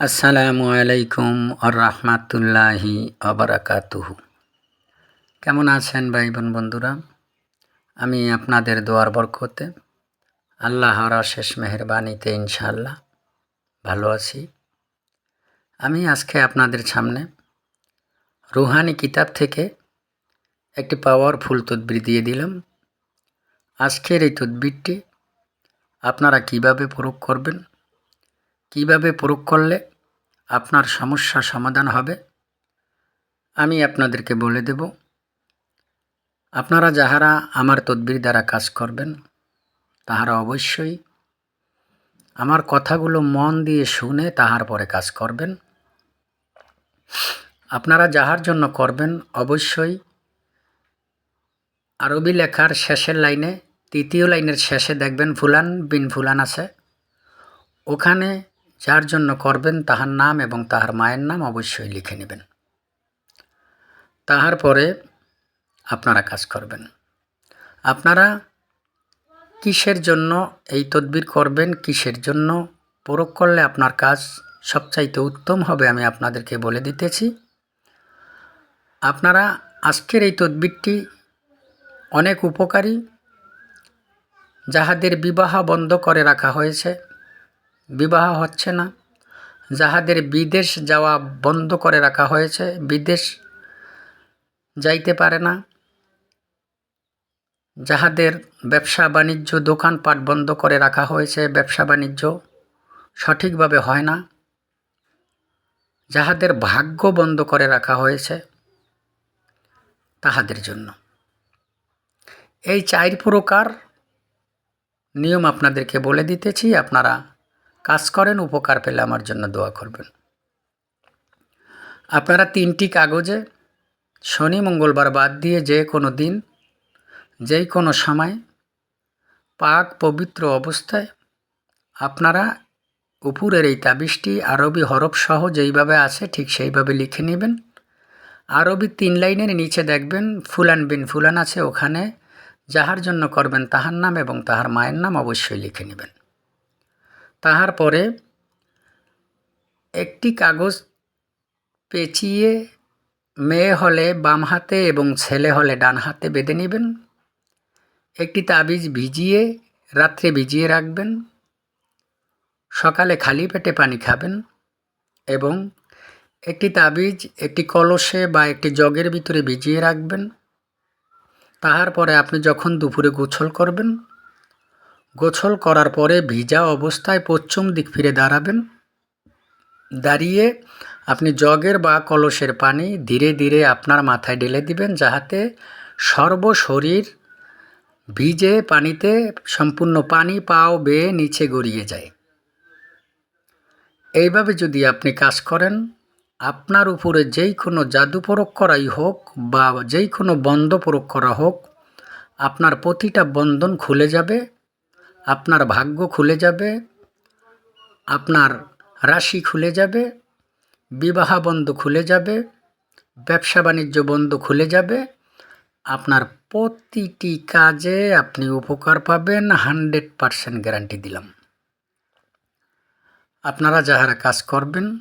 আসসালামু আলাইকুম আর রহমাতুল্লাহি আবরাকাতুহু কেমন আছেন ভাই বোন বন্ধুরা? আমি আপনাদের দোয়ার বরকতে আল্লাহর শেষ মেহরবানিতে ইনশাল্লাহ ভালো আছি। আমি আজকে আপনাদের সামনে রুহানি কিতাব থেকে একটি পাওয়ারফুল তদবির দিয়ে দিলাম। আজকের এই তদবিরটি আপনারা কীভাবে প্রয়োগ করবেন, কীভাবে প্রয়োগ করলে আপনার সমস্যা সমাধান হবে। আমি আপনাদেরকে বলে দেব, আপনারা যাহারা আমার তদবির দ্বারা কাজ করবেন, তাহারা অবশ্যই আমার কথাগুলো মন দিয়ে শুনে তাহার পরে কাজ করবেন। আপনারা যাহার জন্য করবেন, অবশ্যই আরবি লেখার শেষের লাইনে, তৃতীয় লাইনের শেষে দেখবেন, ফুলান বিন ফুলান আছে। ওখানে যার জন্য করবেন তাহার নাম এবং তাহার মায়ের নাম অবশ্যই লিখে নেবেন। তাহার পরে আপনারা কাজ করবেন। আপনারা কিসের জন্য এই তদবির করবেন, কিসের জন্য প্রয়োগ করলে আপনার কাজ সবচাইতে উত্তম হবে আমি আপনাদেরকে বলে দিতেছি। আপনারা আজকের এই তদবিরটি অনেক উপকারী। যাহাদের বিবাহ বন্ধ করে রাখা হয়েছে বিবাহ হচ্ছে না। যাহাদের বিদেশ যাওয়া বন্ধ করে রাখা হয়েছে, বিদেশ যাইতে পারে না। যাহাদের ব্যবসা বাণিজ্য, দোকানপাট বন্ধ করে রাখা হয়েছে, ব্যবসা বাণিজ্য সঠিকভাবে হয় না। যাহাদের ভাগ্য বন্ধ করে রাখা হয়েছে, তাহাদের জন্য। এই চার প্রকার নিয়ম আপনাদেরকে বলে দিতেছি, আপনারা কাজ করেন, উপকার পেলে আমার জন্য দোয়া করবেন। আপনারা তিনটি কাগজে শনি, মঙ্গলবার বাদ দিয়ে যে কোনো দিন যেই কোনো সময় পাক পবিত্র অবস্থায় আপনারা উপরের এই তাবিজটি আরবি হরফ সহ যেইভাবে আছে ঠিক সেইভাবে লিখে নেবেন। আরবি তিন লাইনের নিচে দেখবেন, ফুলান বিন ফুলান আছে, ওখানে যাহার জন্য করবেন তাহার নাম এবং তাহার মায়ের নাম অবশ্যই লিখে নেবেন। তাহার পরে একটি কাগজ পেঁচিয়ে মেয়ে হলে বাম হাতে এবং ছেলে হলে ডান হাতে বেঁধে নেবেন। একটি তাবিজ ভিজিয়ে, রাত্রে ভিজিয়ে রাখবেন। সকালে খালি পেটে পানি খাবেন এবং একটি তাবিজ, একটি কলসে বা একটি জগের ভিতরে ভিজিয়ে রাখবেন। তাহার পরে আপনি যখন দুপুরে গোছল করবেন গোছল করার পরে ভিজা অবস্থায় পশ্চিম দিক ফিরে দাঁড়াবেন। দাঁড়িয়ে আপনি জগের বা কলসের পানি ধীরে ধীরে আপনার মাথায় ঢেলে দিবেন, যাহাতে সর্বশরীর ভিজে পানিতে সম্পূর্ণ পানি পাও বেয়ে নিচে গড়িয়ে যায়। এইভাবে যদি আপনি কাজ করেন, আপনার উপরে যেই কোনো জাদু প্রয়োগ করাই হোক বা যেই কোনো বন্ধ প্রয়োগ করা হোক, আপনার প্রতিটা বন্ধন খুলে যাবে। আপনার ভাগ্য খুলে যাবে, আপনার রাশি খুলে যাবে, বিবাহ বন্ধ খুলে যাবে, ব্যবসা বাণিজ্য বন্ধ খুলে যাবে, আপনার প্রতিটি কাজে আপনি উপকার পাবেন, হান্ড্রেড পারসেন্ট গ্যারান্টি দিলাম। আপনারা যাহারা কাজ করবেন,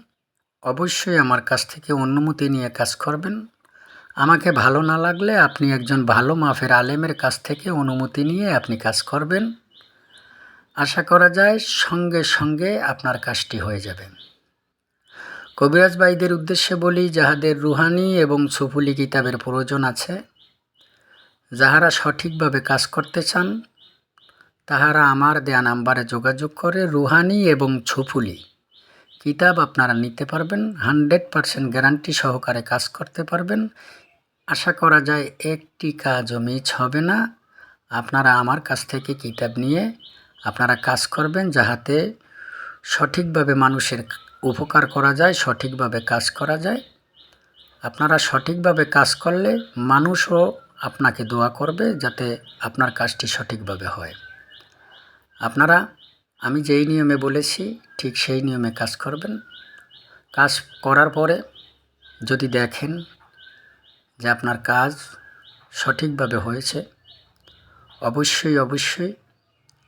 অবশ্যই আমার কাছ থেকে অনুমতি নিয়ে কাজ করবেন। আমাকে ভালো না লাগলে আপনি একজন ভালো মাফের আলেমের কাছ থেকে অনুমতি নিয়ে আপনি কাজ করবেন। আশা করা যায় সঙ্গে সঙ্গে আপনার কাজটি হয়ে যাবে। কবিরাজ ভাইদের উদ্দেশ্যে বলি, যাহাদের রুহানি এবং সুফুলি কিতাবের প্রয়োজন আছে, যাহারা সঠিকভাবে কাজ করতে চান, তাহারা আমার দেয়া নাম্বারে যোগাযোগ করে রুহানি এবং ছুফুলি কিতাব আপনারা নিতে পারবেন, হান্ড্রেড পারসেন্ট গ্যারান্টি সহকারে কাজ করতে পারবেন। আশা করা যায় একটি কাজও মিছ হবে না। আপনারা আমার কাছ থেকে কিতাব নিয়ে আপনারা কাজ করবেন যাহাতে সঠিকভাবে মানুষের উপকার করা যায়, সঠিকভাবে কাজ করা যায়। আপনারা সঠিকভাবে কাজ করলে মানুষও আপনাকে দোয়া করবে যাতে আপনার কাজটি সঠিকভাবে হয়। আপনারা, আমি যেই নিয়মে বলেছি, ঠিক সেই নিয়মে কাজ করবেন। কাজ করার পরে যদি দেখেন যে আপনার কাজ সঠিকভাবে হয়েছে, অবশ্যই অবশ্যই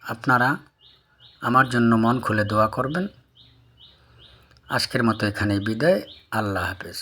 আপনারা আমার জন্য মন খুলে দোয়া করবেন। আজকের মতো এখানেই বিদায়। আল্লাহ হাফেজ।